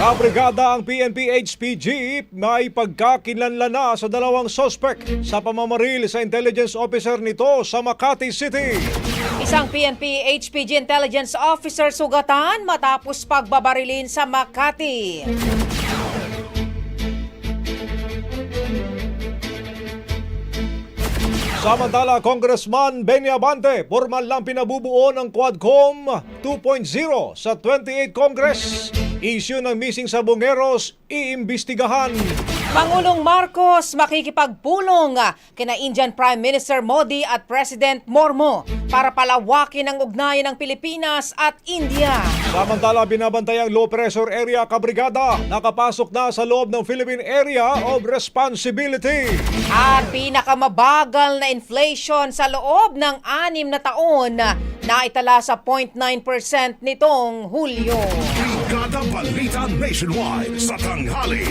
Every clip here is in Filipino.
Kabrigada ang PNP HPG may pagkakinlanlan na sa dalawang sospek sa pamamaril sa intelligence officer nito sa Makati City. Isang PNP HPG Intelligence Officer sugatan matapos pagbabarilin sa Makati. Samantala, Congressman Benny Abante, formal lang pinabubuo ng Quadcom 2.0 sa 28 Congress. Issue ng missing sabongeros, iimbestigahan. Pangulong Marcos makikipagpulong ah, kina Indian Prime Minister Modi at President Mormo para palawakin ang ugnayan ng Pilipinas at India. Samantala, binabantay ang low pressure area kabrigada. Nakapasok na sa loob ng Philippine Area of Responsibility. At pinakamabagal na inflation sa loob ng anim na taon na naitala sa 0.9% nitong Hulyo. Brigada Balita Nationwide. Sa tanghali.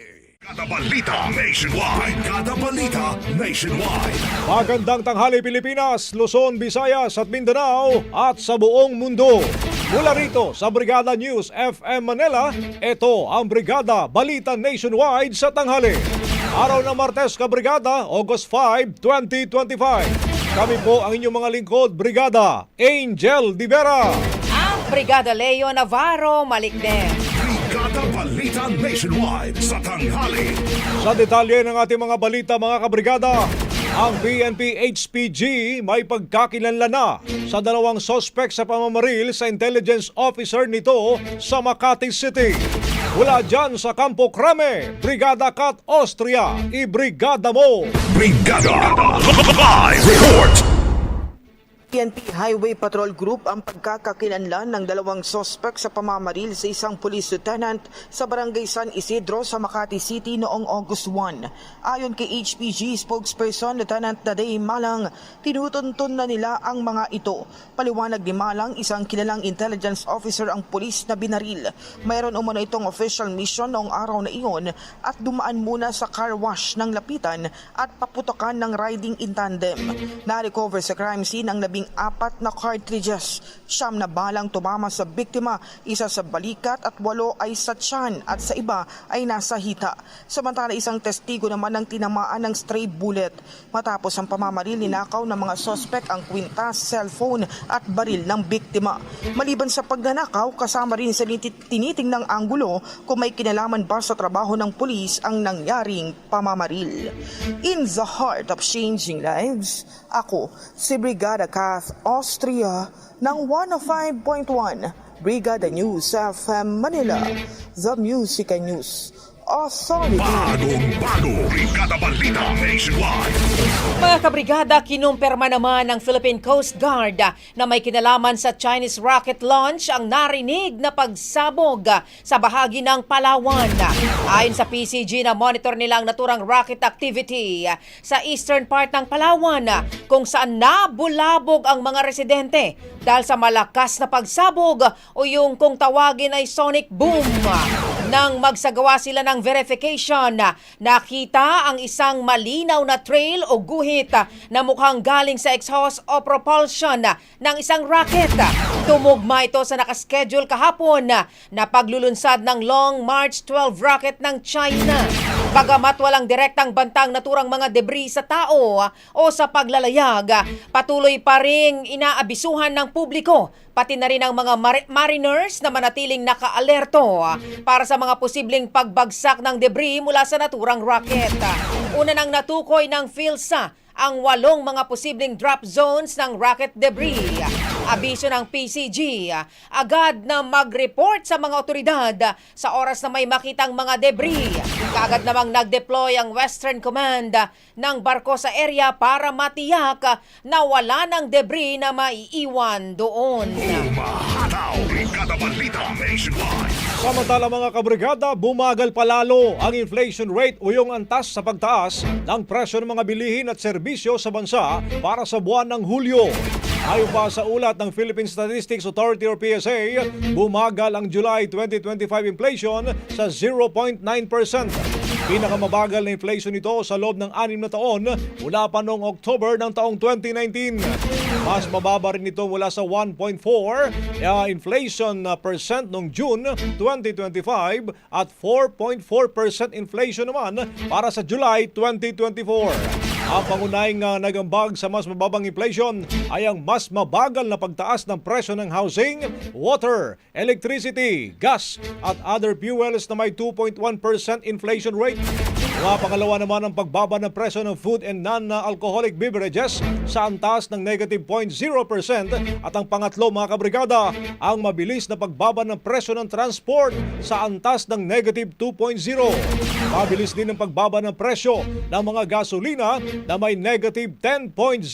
Kada balita nationwide. Kada balita nationwide. Magandang tanghali Pilipinas, Luzon, Visayas at Mindanao at sa buong mundo. Mula rito sa Brigada News FM Manila, ito ang Brigada Balita Nationwide sa tanghali. Araw ng Martes ka Brigada, August 5, 2025. Kami po ang inyong mga lingkod, Brigada Angel Divera. Ang Brigada Leo Navarro Malikden. Brigada Balita Nationwide sa tanghali. Sa detalye ng ating mga balita mga kabrigada, ang PNP HPG may pagkakilanlan na sa dalawang sospek sa pamamaril sa intelligence officer nito sa Makati City. Mula dyan sa Campo Crame, Brigada Kat Austria, ibrigada mo! Brigada Live Report. PNP Highway Patrol Group ang pagkakakilanlan ng dalawang sospek sa pamamaril sa isang police lieutenant sa barangay San Isidro sa Makati City noong August 1. Ayon kay HPG spokesperson Lieutenant Naday Malang, tinutuntun na nila ang mga ito. Paliwanag ni Malang, isang kilalang intelligence officer ang pulis na binaril. Mayroon umano itong official mission noong araw na iyon at dumaan muna sa car wash ng lapitan at paputokan ng riding in tandem. Na-recover sa crime scene ang labing apat na cartridges. Siyam na balang tumama sa biktima, isa sa balikat at walo ay sa tiyan at sa iba ay nasa hita. Samantala isang testigo naman ang tinamaan ng stray bullet. Matapos ang pamamaril, ninakaw ng mga sospek ang kwintas, cellphone at baril ng biktima. Maliban sa pagnanakaw, kasama rin sa tiniting ng anggulo kung may kinalaman ba sa trabaho ng pulis ang nangyaring pamamaril. In the heart of changing lives, ako si Brigada Kath Austria ng 105.1 Brigada News FM Manila, The Music and News Authority. Bagong bago, Brigada Balita Nationwide. Mga kabrigada, kinumpirma naman ng Philippine Coast Guard na may kinalaman sa Chinese rocket launch ang narinig na pagsabog sa bahagi ng Palawan. Ayon sa PCG na monitor nila ang naturang rocket activity sa eastern part ng Palawan kung saan nabulabog ang mga residente dahil sa malakas na pagsabog o yung kung tawagin ay sonic boom. Nang magsagawa sila ng verification, na nakita ang isang malinaw na trail o guhit na mukhang galing sa exhaust o propulsion ng isang rocket. Tumugma ito sa nakaschedule kahapon na paglulunsad ng Long March 12 rocket ng China. Bagamat walang direktang bantang naturang mga debris sa tao ah, o sa paglalayag, ah, patuloy pa ring inaabisuhan ng publiko pati na rin ang mga mar- mariners na manatiling nakaalerto ah, para sa mga posibleng pagbagsak ng debris mula sa naturang rocket. Una nang natukoy ng PhilSA ang walong mga posibleng drop zones ng rocket debris. Abiso ng PCG, agad na mag-report sa mga otoridad sa oras na may makitang mga debris. Kagad namang nag-deploy ang Western Command ng barko sa area para matiyak na wala ng debris na maiiwan doon. Nationwide. Samantala mga kabrigada, bumagal palalo ang inflation rate o yung antas sa pagtaas ng presyo ng mga bilihin at serbisyo sa bansa para sa buwan ng Hulyo. Ayon pa sa ulat ng Philippine Statistics Authority or PSA, bumagal ang July 2025 inflation sa 0.9%. Pinakamabagal na inflation nito sa loob ng anim na taon mula pa noong October ng taong 2019. Mas mababa rin ito mula sa 1.4 uh, inflation percent noong June 2025 at 4.4% inflation naman para sa July 2024. Ang pangunahing uh, nagambag sa mas mababang inflation ay ang mas mabagal na pagtaas ng presyo ng housing, water, electricity, gas at other fuels na may 2.1% inflation rate. Mga pangalawa naman ang pagbaba ng presyo ng food and non-alcoholic beverages sa antas ng negative 0.0% at ang pangatlo mga kabrigada, ang mabilis na pagbaba ng presyo ng transport sa antas ng negative 2.0. Mabilis din ang pagbaba ng presyo ng mga gasolina na may negative 10.0%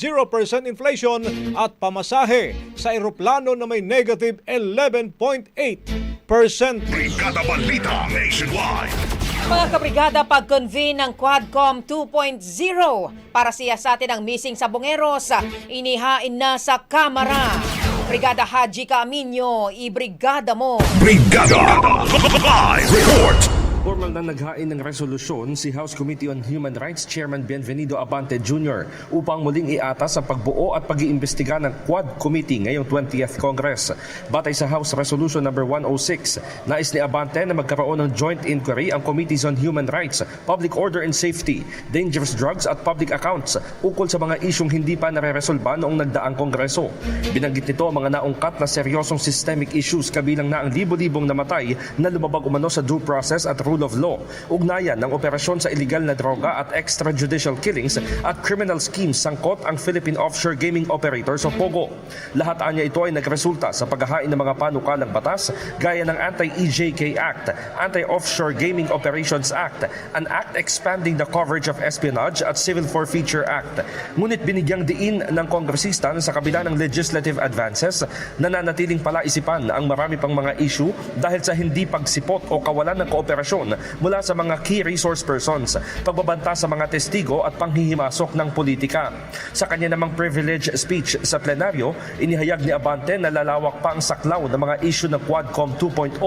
inflation at pamasahe sa eroplano na may negative 11.8%. Brigada Balita Nationwide. Mga kabrigada, pag-convene ng Quadcom 2.0 para siyasatin ang missing sa Bongeros, inihain na sa Kamara. Brigada Haji Camino, ibrigada mo. Brigada Live Report. Formal na naghain ng resolusyon si House Committee on Human Rights Chairman Bienvenido Abante Jr. upang muling iatas ang pagbuo at pag-iimbestiga ng Quad Committee ngayong 20th Congress. Batay sa House Resolution number 106, nais ni Abante na magkaroon ng joint inquiry ang Committees on Human Rights, Public Order and Safety, Dangerous Drugs at Public Accounts ukol sa mga isyong hindi pa nare-resolba noong nagdaang Kongreso. Binanggit nito ang mga naungkat na seryosong systemic issues kabilang na ang libo-libong namatay na lumabag umano sa due process at rule of law. Ugnayan ng operasyon sa illegal na droga at extrajudicial killings at criminal schemes sangkot ang Philippine Offshore Gaming Operators o POGO. Lahat anya ito ay nagresulta sa paghahain ng mga panukalang batas gaya ng Anti-EJK Act, Anti-Offshore Gaming Operations Act, an act expanding the coverage of espionage at Civil Forfeiture Act. Ngunit binigyang diin ng kongresista sa kabila ng legislative advances, nananatiling palaisipan ang marami pang mga issue dahil sa hindi pagsipot o kawalan ng kooperasyon mula sa mga key resource persons, pagbabanta sa mga testigo at panghihimasok ng politika. Sa kanya namang privilege speech sa plenaryo, inihayag ni Abante na lalawak pa ang saklaw ng mga issue ng Quadcom 2.0,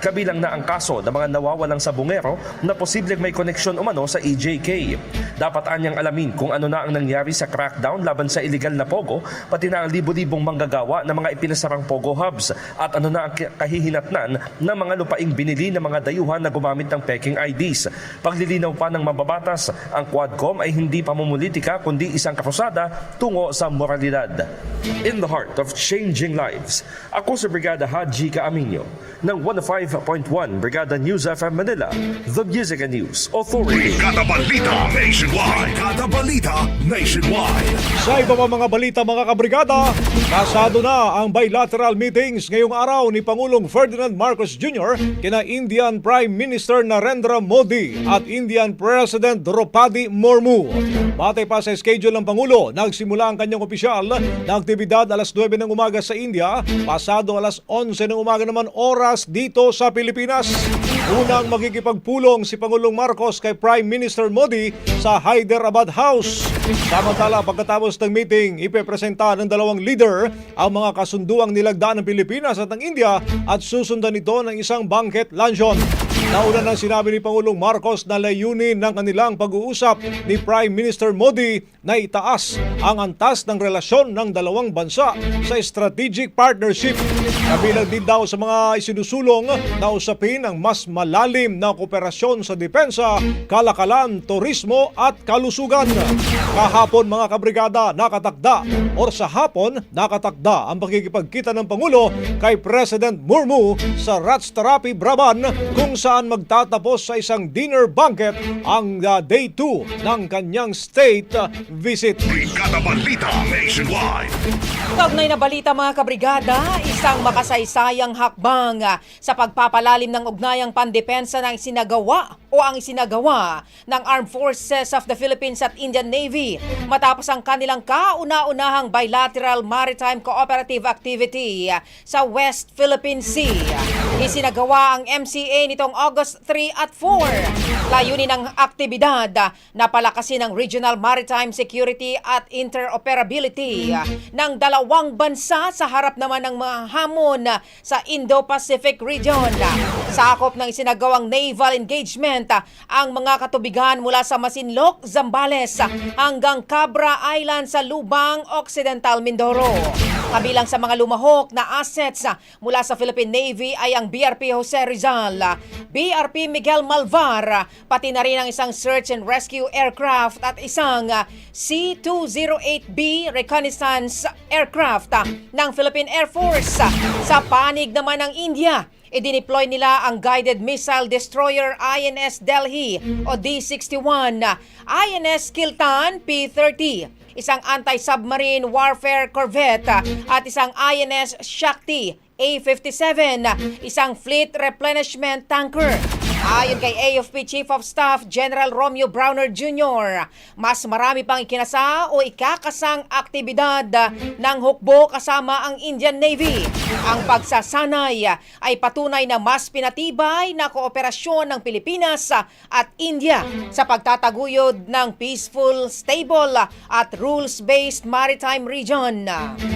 kabilang na ang kaso ng mga nawawalang sabungero na posibleng may koneksyon umano sa EJK. Dapat anyang alamin kung ano na ang nangyari sa crackdown laban sa illegal na pogo, pati na ang libo-libong manggagawa ng mga ipinasarang pogo hubs at ano na ang kahihinatnan ng mga lupaing binili ng mga dayuhan na gumamit ng peking IDs. Paglilinaw pa ng mababatas, ang Quadcom ay hindi pamumulitika kundi isang kakusada tungo sa moralidad. In the heart of changing lives, ako si Brigada Haji Kaaminyo ng 105.1 Brigada News FM Manila, The Music and News Authority. Brigada Balita Nationwide. Brigada Balita Nationwide. Sa iba pa mga balita mga kabrigada, kasado na ang bilateral meetings ngayong araw ni Pangulong Ferdinand Marcos Jr. kina Indian Prime Minister Narendra Modi at Indian President Draupadi Murmu. Batay pa sa schedule ng Pangulo, nagsimula ang kanyang opisyal na aktibidad alas 9 ng umaga sa India, pasado alas 11 ng umaga naman oras dito sa Pilipinas. Unang magkikipagpulong si Pangulong Marcos kay Prime Minister Modi sa Hyderabad House. Samantala, pagkatapos ng meeting, ipepresenta ng dalawang leader ang mga kasunduang nilagdaan ng Pilipinas at ng India at susundan ito ng isang banquet luncheon. Nauna nang sinabi ni Pangulong Marcos na layunin ng kanilang pag-uusap ni Prime Minister Modi na itaas ang antas ng relasyon ng dalawang bansa sa strategic partnership. Kabilang din daw sa mga isinusulong na usapin ang mas malalim na kooperasyon sa depensa, kalakalan, turismo at kalusugan. Kahapon mga kabrigada nakatakda or sa hapon nakatakda ang pagkikipagkita ng Pangulo kay President Murmu sa Ratstarapi, Braban kung saan magtatapos sa isang dinner banquet ang uh, day 2 ng kanyang state uh, visit. Brigada Balita Nationwide. Kaugnay na balita mga kabrigada, isang makasaysayang hakbang ah, sa pagpapalalim ng ugnayang pandepensa ng isinagawa o ang isinagawa ng Armed Forces of the Philippines at Indian Navy matapos ang kanilang kauna-unahang bilateral maritime cooperative activity sa West Philippine Sea. Isinagawa ang MCA nitong August 3 at 4. Layunin ng aktibidad na palakasin ang regional maritime security at interoperability ng dalawang bansa sa harap naman ng mga hamon sa Indo-Pacific region. Sakop ng isinagawang naval engagement ah, ang mga katubigan mula sa Masinloc, Zambales hanggang Cabra Island sa Lubang, Occidental Mindoro. Kabilang sa mga lumahok na assets mula sa Philippine Navy ay ang BRP Jose Rizal, BRP Miguel Malvar, pati na rin ang isang search and rescue aircraft at isang ah, C-208B reconnaissance aircraft ng Philippine Air Force. Sa panig naman ng India, idineploy nila ang guided missile destroyer INS Delhi o D-61, ah, INS Kiltan P-30, isang anti-submarine warfare corvette at isang INS Shakti A-57, isang fleet replenishment tanker. Ayon kay AFP Chief of Staff General Romeo Browner Jr., mas marami pang ikinasa o ikakasang aktibidad ng hukbo kasama ang Indian Navy. Ang pagsasanay ay patunay na mas pinatibay na kooperasyon ng Pilipinas at India sa pagtataguyod ng peaceful, stable at rules-based maritime region.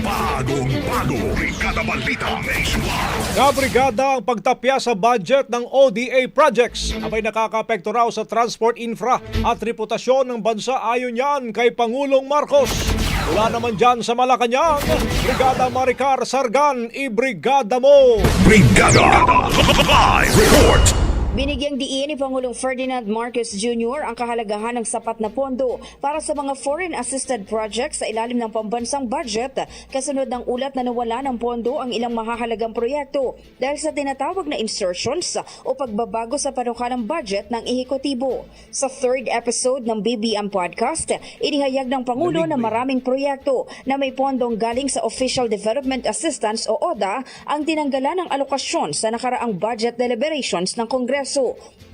Bagong bago. Brigada Balita Nationwide. Kabrigada ang pagtapya sa budget ng ODA projects abay nakakapekto raw sa transport infra at reputasyon ng bansa ayon yan kay Pangulong Marcos. Wala naman dyan sa Malacanang, Brigada Maricar Sargan, ibrigada mo! Brigada Live Report. Binigyang diin ni Pangulong Ferdinand Marcos Jr. ang kahalagahan ng sapat na pondo para sa mga foreign assisted projects sa ilalim ng pambansang budget kasunod ng ulat na nawala ng pondo ang ilang mahahalagang proyekto dahil sa tinatawag na insertions o pagbabago sa panukalang budget ng ehekutibo. Sa third episode ng BBM podcast, inihayag ng Pangulo na maraming proyekto na may pondong galing sa Official Development Assistance o ODA ang tinanggalan ng alokasyon sa nakaraang budget deliberations ng Kongreso.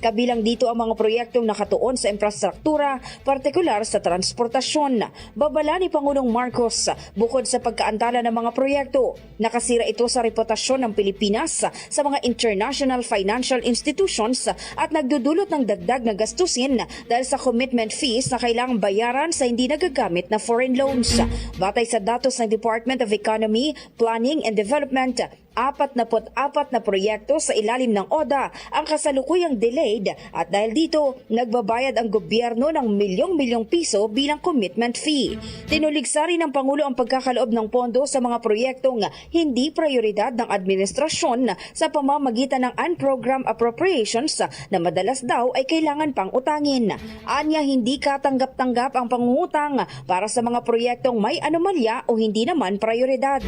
Kabilang dito ang mga proyektong nakatuon sa infrastruktura, partikular sa transportasyon. Babala ni Pangulong Marcos, bukod sa pagkaantala ng mga proyekto, nakasira ito sa reputasyon ng Pilipinas sa mga international financial institutions at nagdudulot ng dagdag na gastusin dahil sa commitment fees na kailangang bayaran sa hindi nagagamit na foreign loans. Batay sa datos ng Department of Economy, Planning and Development, apat na apat na proyekto sa ilalim ng ODA ang kasalukuyang delayed at dahil dito nagbabayad ang gobyerno ng milyong-milyong piso bilang commitment fee. Tinuligsa rin ng Pangulo ang pagkakaloob ng pondo sa mga proyektong hindi prioridad ng administrasyon sa pamamagitan ng unprogrammed appropriations na madalas daw ay kailangan pang utangin. Anya hindi katanggap-tanggap ang pangungutang para sa mga proyektong may anomalya o hindi naman prioridad.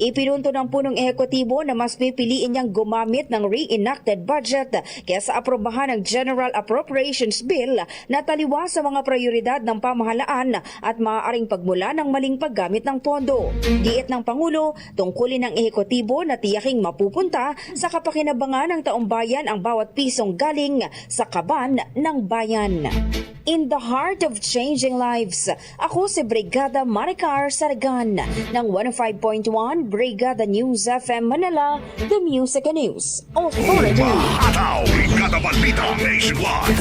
Ipinunto ng punong ehekutibo na mas pipiliin niyang gumamit ng reenacted budget kaysa aprobahan ng General Appropriations Bill na taliwa sa mga prioridad ng pamahalaan at maaaring pagmula ng maling paggamit ng pondo. Giit ng Pangulo, tungkulin ng ehekutibo na tiyaking mapupunta sa kapakinabangan ng taong bayan ang bawat pisong galing sa kaban ng bayan. In the heart of changing lives, ako si Brigada Maricar Sargan ng 105.1 Brigada News FM Manila, The Music and News Authority. Ataw, Brigada Balita Nationwide.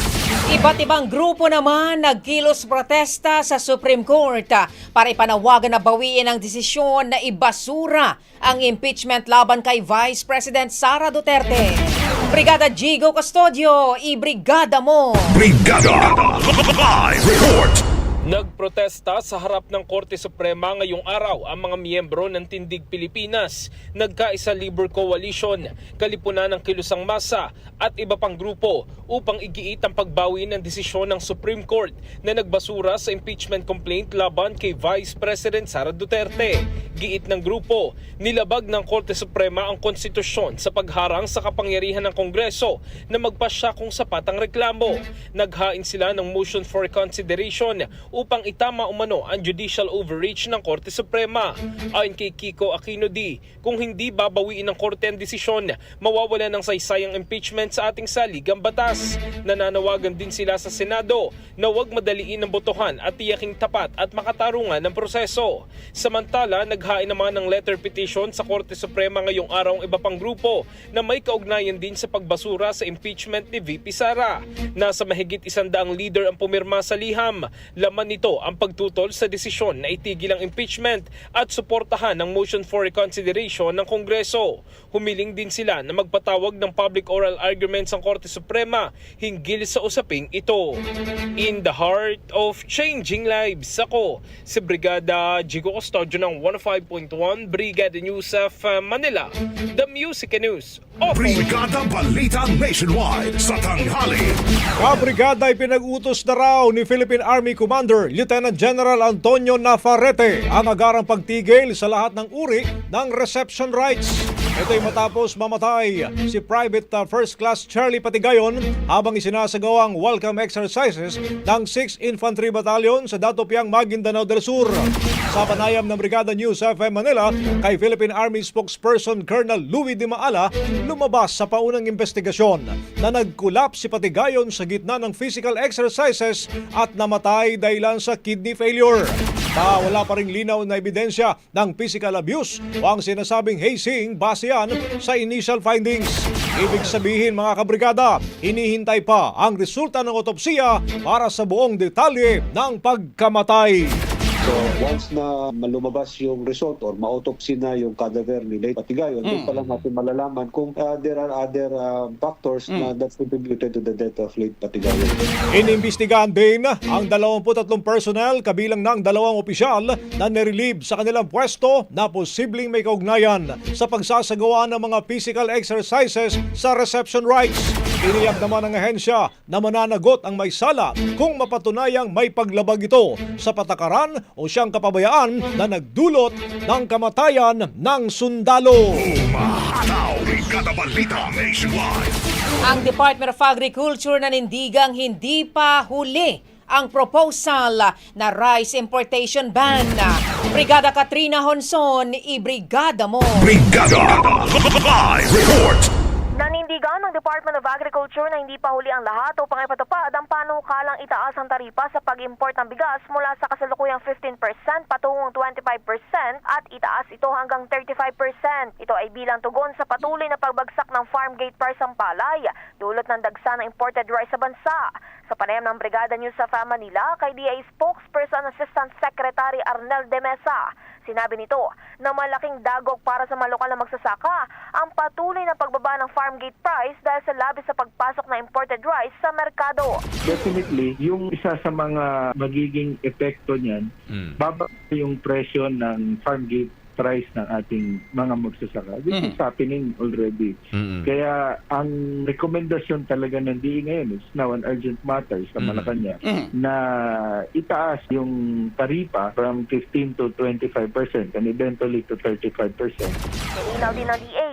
Iba't ibang grupo naman nagkilos protesta sa Supreme Court para ipanawagan na bawiin ang desisyon na ibasura ang impeachment laban kay Vice President Sara Duterte. Brigada Jigo Custodio, ibrigada mo! Brigada Live Report. Nagprotesta sa harap ng Korte Suprema ngayong araw ang mga miyembro ng Tindig Pilipinas, Nagkaisa Labor Coalition, Kalipunan ng Kilusang Masa at iba pang grupo upang igiit ang pagbawi ng desisyon ng Supreme Court na nagbasura sa impeachment complaint laban kay Vice President Sara Duterte. Giit ng grupo, nilabag ng Korte Suprema ang konstitusyon sa pagharang sa kapangyarihan ng Kongreso na magpasya kung sapat ang reklamo. Naghain sila ng motion for reconsideration upang itama umano ang judicial overreach ng Korte Suprema. Ayon kay Kiko Aquino D, kung hindi babawiin ng Korte ang desisyon, mawawala ng saysayang impeachment sa ating saligang batas. Nananawagan din sila sa Senado na huwag madaliin ang botohan at tiyaking tapat at makatarungan ng proseso. Samantala, naghain naman ng letter petition sa Korte Suprema ngayong araw ang iba pang grupo na may kaugnayan din sa pagbasura sa impeachment ni VP Sara. Nasa mahigit isandaang leader ang pumirma sa liham. Laman nito ang pagtutol sa desisyon na itigil ang impeachment at suportahan ang motion for reconsideration ng Kongreso. Humiling din sila na magpatawag ng public oral arguments ang Korte Suprema hinggil sa usaping ito. In the heart of changing lives, ako si Brigada Jigo Custodio ng 105.1 Brigada News of Manila, The Music and News. Authority. Brigada Balita Nationwide sa tanghali. Kabrigada ay pinag-utos na raw ni Philippine Army Commander Lieutenant General Antonio Navarrete ang agarang pagtigil sa lahat ng uri ng reception rights. Ito ay matapos mamatay si Private uh, First Class Charlie Patigayon habang isinasagawang welcome exercises ng 6th Infantry Battalion sa Datopiang Maguindanao del Sur. Sa panayam ng Brigada News FM Manila kay Philippine Army spokesperson Colonel Louis Di Maala, lumabas sa paunang investigasyon na nagkulap si Patigayon sa gitna ng physical exercises at namatay dahilan sa kidney failure. Pa wala pa ring linaw na ebidensya ng physical abuse o ang sinasabing hazing base yan sa initial findings. Ibig sabihin mga kabrigada, hinihintay pa ang resulta ng otopsiya para sa buong detalye ng pagkamatay. So once na malumabas yung result or ma-autopsy na yung cadaver ni late Patigayon, doon pa lang natin malalaman kung uh, there are other uh, factors na that contributed to the death of late Patigayon. Inimbestigahan din ang 23 personnel kabilang ng dalawang opisyal na nirelieve sa kanilang pwesto na posibleng may kaugnayan sa pagsasagawa ng mga physical exercises sa reception rights. Tiniyak naman ng ahensya na mananagot ang may sala kung mapatunayang may paglabag ito sa patakaran o siyang kapabayaan na nagdulot ng kamatayan ng sundalo. Umahataw, Brigada Balita Nationwide. Ang Department of Agriculture nanindigang hindi pa huli ang proposal na rice importation ban. Brigada Katrina Honson, ibrigada mo. Brigada Live Report. Ng Department of Agriculture na hindi pa huli ang lahat upang ipatupad ang panukalang itaas ang taripa sa pag-import ng bigas mula sa kasalukuyang 15% patungong 25% at itaas ito hanggang 35%. Ito ay bilang tugon sa patuloy na pagbagsak ng farm gate price ng palay, dulot ng dagsa ng imported rice sa bansa. Sa panayam ng Brigada News sa Manila, kay DA spokesperson Assistant Secretary Arnel de Mesa, Sinabi nito na malaking dagok para sa mga lokal na magsasaka ang patuloy na pagbaba ng farm gate price dahil sa labis sa pagpasok ng imported rice sa merkado. Definitely, yung isa sa mga magiging epekto niyan, baba yung presyo ng farm gate price ng ating mga magsasaka. This is happening already. Kaya ang rekomendasyon talaga ng DE ngayon is now an urgent matter sa Malacanang na itaas yung taripa from 15 to 25% and eventually to 35%. Nilinaw din ng DA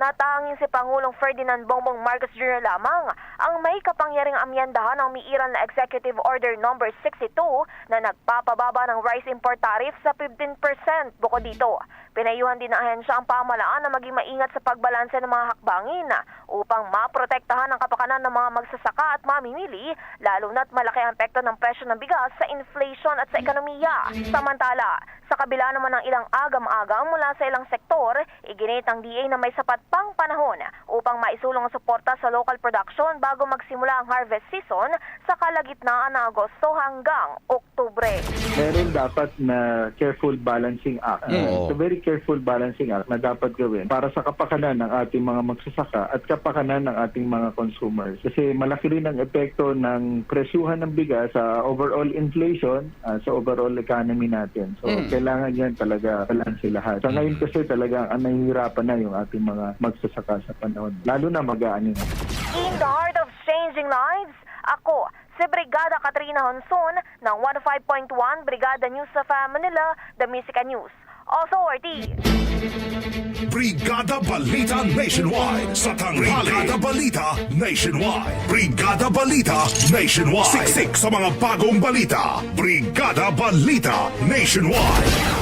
na tanging si Pangulong Ferdinand Bongbong Marcos Jr. lamang ang may kapangyarang amyandahan ng miiran na Executive Order No. 62 na nagpapababa ng rice import tariff sa 15%. Bukod dito, pinayuhan din ng ahensya ang pamalaan na maging maingat sa pagbalanse ng mga hakbangin upang maprotektahan ang kapakanan ng mga magsasaka at mamimili lalo na't malaki ang epekto ng presyo ng bigas sa inflation at sa ekonomiya. Samantala, sa kabila naman ng ilang agam-agam mula sa ilang sektor, iginit ng DA na may sapat pang panahon upang maisulong ang suporta sa local production bago magsimula ang harvest season sa kalagitnaan ng Agosto hanggang Oktubre. meron dapat na careful balancing act. It's a very careful balancing act na dapat gawin para sa kapakanan ng ating mga magsasaka at kapakanan ng ating mga consumers. Kasi malaki rin ang epekto ng presyuhan ng bigas sa overall inflation, uh, sa overall economy natin. So, kailangan yan talaga balance lahat. Sa ngayon kasi talaga ang nahihirapan na yung ating mga magsasaka sa panahon. Lalo na mag-aani na. In the heart of changing lives, ako, si Brigada Katrina Honson ng 105.1 Brigada News sa Manila, The Music and News Authority. Brigada Balita Nationwide sa tanghali. Brigada Balita Nationwide. Brigada Balita Nationwide. Siksik sa mga bagong balita. Brigada Balita Nationwide.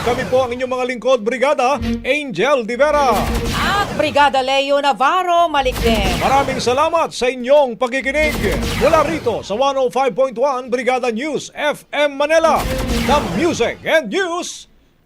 Kami po ang inyong mga lingkod, Brigada Angel Di Vera. At Brigada Leo Navarro Malikden. Maraming salamat sa inyong pakikinig. Mula rito sa 105.1 Brigada News FM Manila, the Music and News